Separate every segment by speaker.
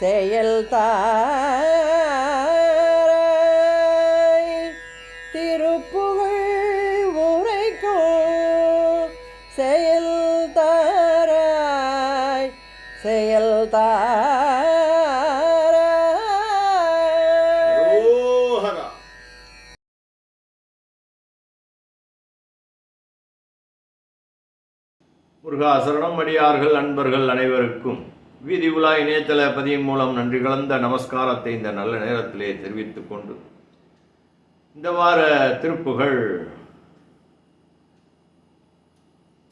Speaker 1: செயல் தாய் திருப்புகழ் உரைக்கும் செயல் தாராய் செயல் தாராய் முருகாசரணம் அடியார்கள் அன்பர்கள் அனைவருக்கும் வீதி உலா இணையதள பதிவின் மூலம் நன்றி கலந்த நமஸ்காரத்தை இந்த நல்ல நேரத்திலே தெரிவித்துக் கொண்டு இந்த வார திருப்புகள்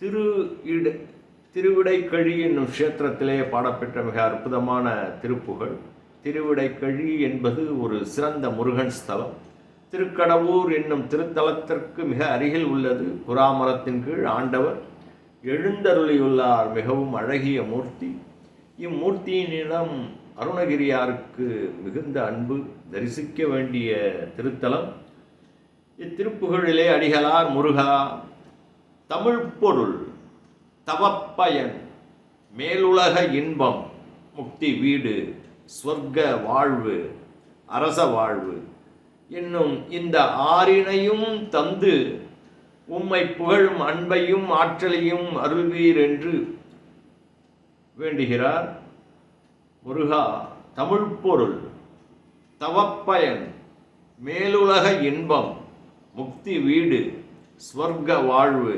Speaker 1: திரு இட திருவிடைக்கழி என்னும் க்ஷேத்திரத்திலே பாடப்பெற்ற மிக அற்புதமான திருப்புகள் திருவிடைக்கழி என்பது ஒரு சிறந்த முருகன் ஸ்தலம் திருக்கடவூர் என்னும் திருத்தலத்திற்கு மிக அருகில் உள்ளது குராமரத்தின் கீழ் ஆண்டவர் எழுந்தருளியுள்ளார் மிகவும் அழகிய மூர்த்தி இம்மூர்த்தியினிடம் அருணகிரியாருக்கு மிகுந்த அன்பு தரிசிக்க வேண்டிய திருத்தலம் இத்திருப்புகழிலே அடிகளார் முருகா தமிழ் பொருள் தவப்பயன் மேலுலக இன்பம் முக்தி வீடு ஸ்வர்க்க வாழ்வு அரச வாழ்வு என்னும் இந்த ஆறினையும் தந்து உம்மை புகழும் அன்பையும் ஆற்றலையும் அருள்வீர் என்று வேண்டுகிறார் முருகா தமிழ் பொருள் தவப்பயன் மேலுலக இன்பம் முக்தி வீடு ஸ்வர்க்க வாழ்வு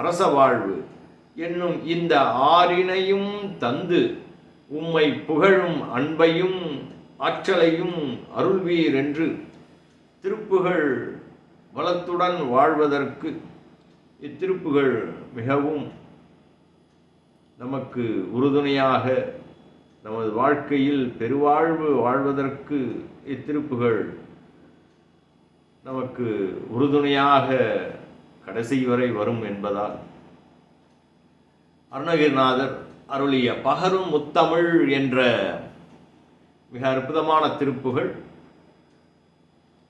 Speaker 1: அரச வாழ்வு என்னும் இந்த ஆறினையும் தந்து உம்மை புகழும் அன்பையும் ஆற்றலையும் அருள்வீர் என்று திருப்புகள் வளத்துடன் வாழ்வதற்கு இத்திருப்புகள் மிகவும் நமக்கு உறுதுணையாக நமது வாழ்க்கையில் பெருவாழ்வு வாழ்வதற்கு இத்திருப்புகள் நமக்கு உறுதுணையாக கடைசி வரை வரும் என்பதால் அருணகிரிநாதர் அருளிய பகரும் முத்தமிழ் என்ற மிக அற்புதமான திருப்புகள்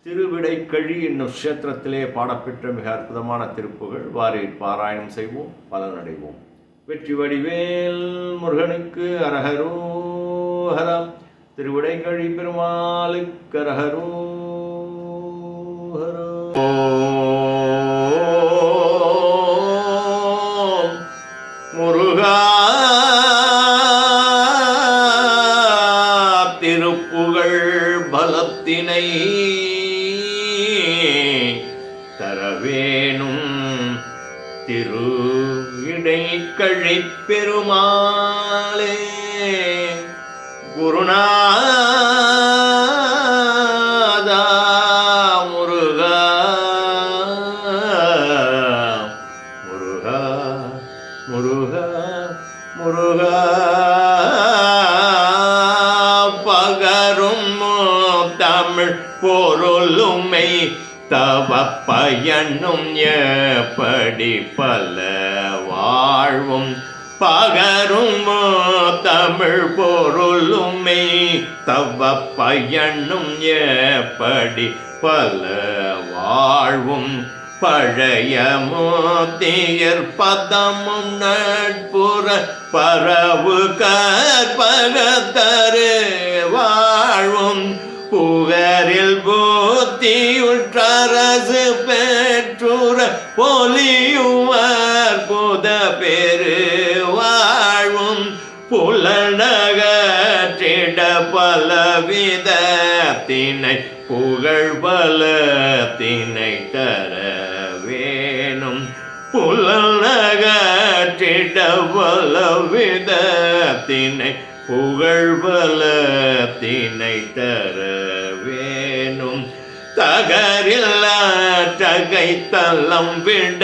Speaker 1: திருவிடைக்கழி என்னும் க்ஷேத்திரத்திலே பாடப்பெற்ற மிக அற்புதமான திருப்புகள் வாரி பாராயணம் செய்வோம் பலனடைவோம் வெற்றி வடிவேல் முருகனுக்கு அரஹரோஹரம் திருவிடைக்கழி பெருமாளுக்கு அரஹரோஹரம் தவப்பயனும் எப்படி பல வாழ்வும் பகரும் தமிழ் பொருளுமே தவப்பயனும் எப்படி பல வாழ்வும் பழைய மோத்தியர் பதமும் நட்புற பரவு கற்பகத்தரு வாழ்வும் புகரில் போ தீயுற்றரசு பெற்றுற போலியுவார் புத பெரு வாழும் புலனகற்றிட பலவித தினை புகழ் பல தினை தர வேணும் புலனகற்றிட பலவித தினை புகழ் பல தினை தர தகரில்லா தகை தள்ளம் விட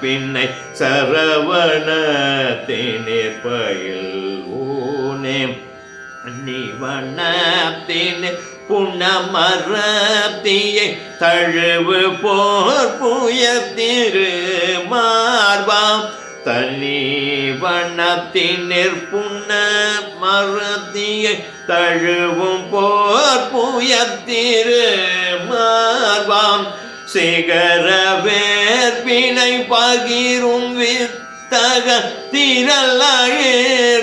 Speaker 1: பின்னை சரவணத்தினர் பயில் ஊனே நிவனத்தின் புனமரத்தியை தழுவு போர் புயத்திரு மார்பாம் தனி வண்ணத்தினர் புன்ன மரத்தியை தழுவும் போர் புயத்திரு சிகர வேர்பினை பகிரும் வித்தக திரலாயே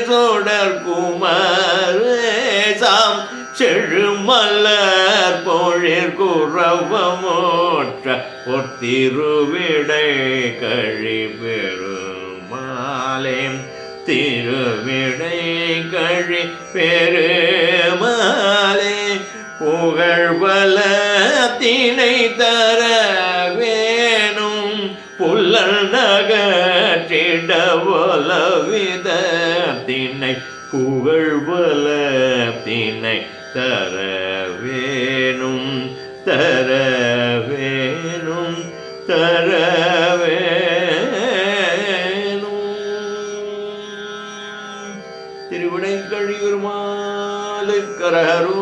Speaker 1: தொடர் குமரேசாம் செழுமலர் பொழிர் குறவமோற்ற கழி பெருமாலே திருவிடை கழி பெருமாலே புகழ்வல தினை தர வேண்ட வலவித தினை புகழ்வல தினை தர வேணும் தர வேணும் தர வேணும் திருவிடை கழியூர் மாலுக்கரோ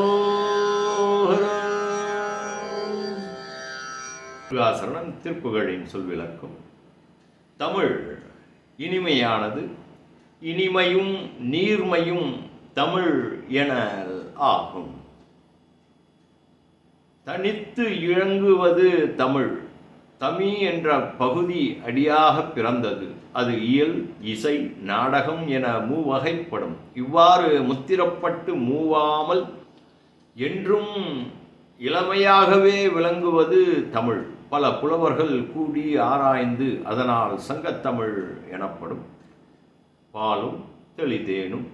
Speaker 1: திருப்புகழின் சொல்விளக்கும் தமிழ் இனிமையானது இனிமையும் நீர்மையும் தமிழ் என ஆகும் தனித்து இழங்குவது தமிழ் தமி என்ற பகுதி அடியாக பிறந்தது அது இயல் இசை நாடகம் என மூவகைப்படும் இவ்வாறு முத்திரப்பட்டு மூவாமல் என்றும் இளமையாகவே விளங்குவது தமிழ் பல புலவர்கள் கூடி ஆராய்ந்து அதனால் சங்கத்தமிழ் எனப்படும் பாலும் தெளிதேனும்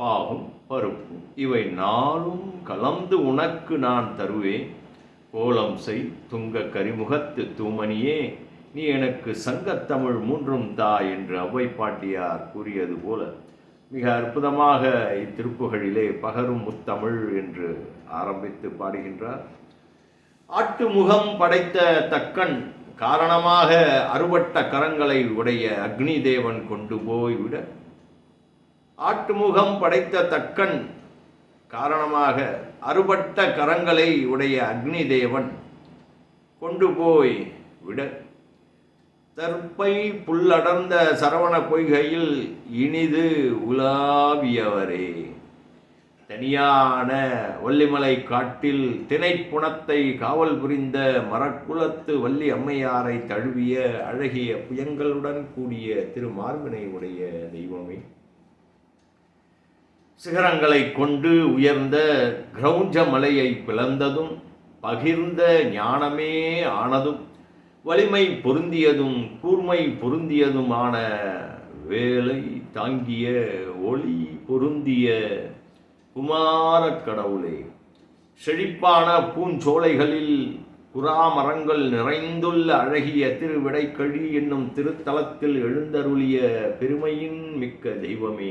Speaker 1: பாகும் பருப்பும் இவை நாளும் கலந்து உனக்கு நான் தருவேன் கோலம் செய் துங்க கரிமுகத்து தூமணியே நீ எனக்கு சங்கத்தமிழ் மூன்றும் தா என்று அவ்வை பாட்டியார் கூறியது போல மிக அற்புதமாக இத்திருப்புகளிலே பகரும் முத்தமிழ் என்று ஆரம்பித்து பாடுகின்றார் ஆட்டு முகம் படைத்த தக்கன் காரணமாக அறுபட்ட கரங்களை உடைய அக்னி தேவன் கொண்டு போய்விட ஆட்டுமுகம் படைத்த தக்கன் காரணமாக அறுபட்ட கரங்களை உடைய அக்னி தேவன் கொண்டு போய் விட தற்பை புல்லடர்ந்த சரவண பொய்கையில் இனிது உலாவியவரே தனியான வள்ளிமலை காட்டில் திணைப்புணத்தை காவல் புரிந்த மரக்குலத்து வள்ளி அம்மையாரை தழுவிய அழகிய புயங்களுடன் கூடிய திருமார்பினை உடைய தெய்வமே சிகரங்களை கொண்டு உயர்ந்த கிரௌஞ்ச மலையை பிளந்ததும் பகிர்ந்த ஞானமே ஆனதும் வலிமை பொருந்தியதும் கூர்மை பொருந்தியதுமான வேலை தாங்கிய ஒளி பொருந்திய குமார கடவுளே செழிப்பான பூஞ்சோலைகளில் குறாமரங்கள் நிறைந்துள்ள அழகிய திருவிடைக்கழி என்னும் திருத்தலத்தில் எழுந்தருளிய பெருமையின் மிக்க தெய்வமே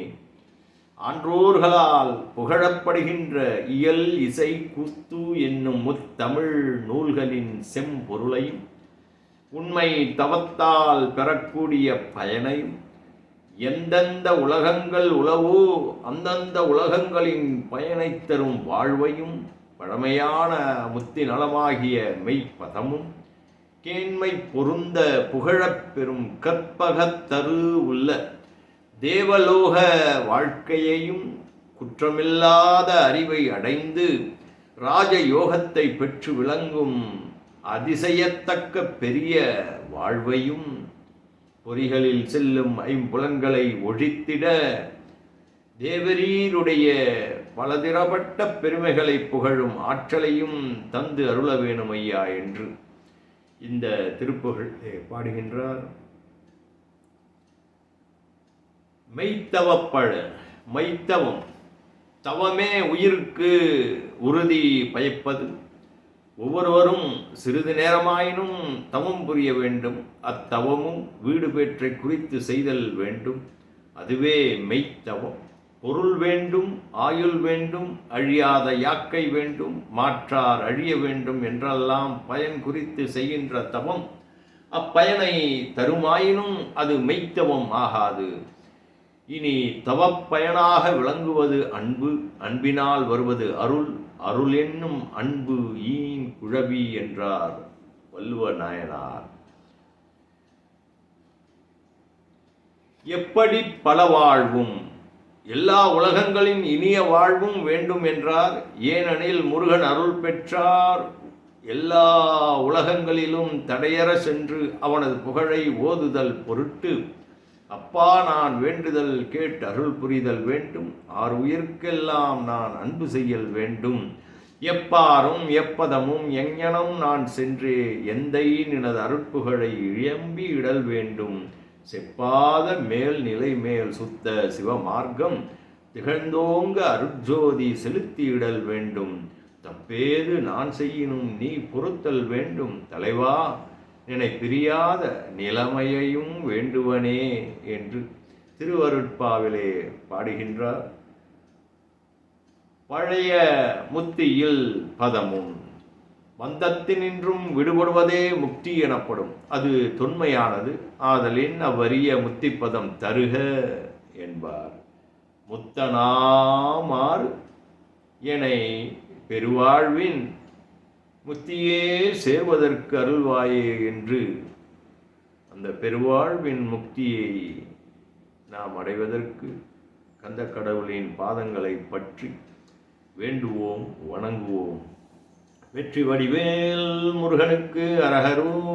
Speaker 1: ஆன்றோர்களால் புகழப்படுகின்ற இயல் இசை குத்து என்னும் முத்தமிழ் நூல்களின் செம்பொருளையும் உண்மை தவத்தால் பெறக்கூடிய பயனையும் எந்தெந்த உலகங்கள் உளவோ அந்தந்த உலகங்களின் பயனை தரும் வாழ்வையும் பழமையான முத்தி நலமாகிய மெய்ப்பதமும் கேண்மை பொருந்த புகழப்பெறும் கற்பகத்தரு உள்ள தேவலோக வாழ்க்கையையும் குற்றமில்லாத அறிவை அடைந்து ராஜயோகத்தை பெற்று விளங்கும் அதிசயத்தக்க பெரிய வாழ்வையும் பொறிகளில் செல்லும் ஐம்புலங்களை ஒழித்திட தேவரீருடைய பலதிரப்பட்ட பெருமைகளை புகழும் ஆற்றலையும் தந்து அருள வேணும் ஐயா என்று இந்த திருப்புகள் பாடுகின்றார் மெய்த்தவப்பழ மைத்தவம் தவமே உயிருக்கு உறுதி பயப்பது ஒவ்வொருவரும் சிறிது நேரமாயினும் தவம் புரிய வேண்டும் அத்தவமும் வீடு பேற்றை குறித்து செய்தல் வேண்டும் அதுவே மெய்த்தவம் பொருள் வேண்டும் ஆயுள் வேண்டும் அழியாத யாக்கை வேண்டும் மாற்றார் அழிய வேண்டும் என்றெல்லாம் பயன் குறித்து செய்கின்ற தவம் அப்பயனை தருமாயினும் அது மெய்த்தவம் ஆகாது இனி தவப்பயனாக விளங்குவது அன்பு அன்பினால் வருவது அருள் அருள் என்னும் அன்பு ஈன் குழவி என்றார் வள்ளுவ நாயனார் எப்படி பல வாழ்வும் எல்லா உலகங்களின் இனிய வாழ்வும் வேண்டும் என்றார் ஏனெனில் முருகன் அருள் பெற்றார் எல்லா உலகங்களிலும் தடையற சென்று அவனது புகழை ஓதுதல் பொருட்டு அப்பா நான் வேண்டுதல் கேட்டு அருள் புரிதல் வேண்டும் ஆர் உயிர்க்கெல்லாம் நான் அன்பு செய்யல் வேண்டும் எப்பாரும் எப்பதமும் எங்ஞனம் நான் சென்று எந்தையின் நினது அருட்புகழை இழம்பி இடல் வேண்டும் செப்பாத மேல் நிலை மேல் சுத்த சிவமார்க்கம் திகழ்ந்தோங்க அருட்ஜோதி செலுத்தி இடல் வேண்டும் தப்பேது நான் செய்யினும் நீ பொறுத்தல் வேண்டும் தலைவா என்னை பிரியாத நிலைமையையும் வேண்டுவனே என்று திருவருட்பாவிலே பாடுகின்றார் பழைய முத்தியில் பதமும் வந்தத்தினின்றும் விடுபடுவதே முக்தி எனப்படும் அது தொன்மையானது ஆதலின் அவ்வரிய முத்திப்பதம் தருக என்பார் முத்தனாமார் என்னை பெருவாழ்வின் முத்தியே சேர்வதற்கு அருள்வாயே என்று அந்த பெருவாழ்வின் முக்தியை நாம் அடைவதற்கு கந்த கடவுளின் பாதங்களை பற்றி வேண்டுவோம் வணங்குவோம் வெற்றி வடிவேல் முருகனுக்கு அரகரோஹரா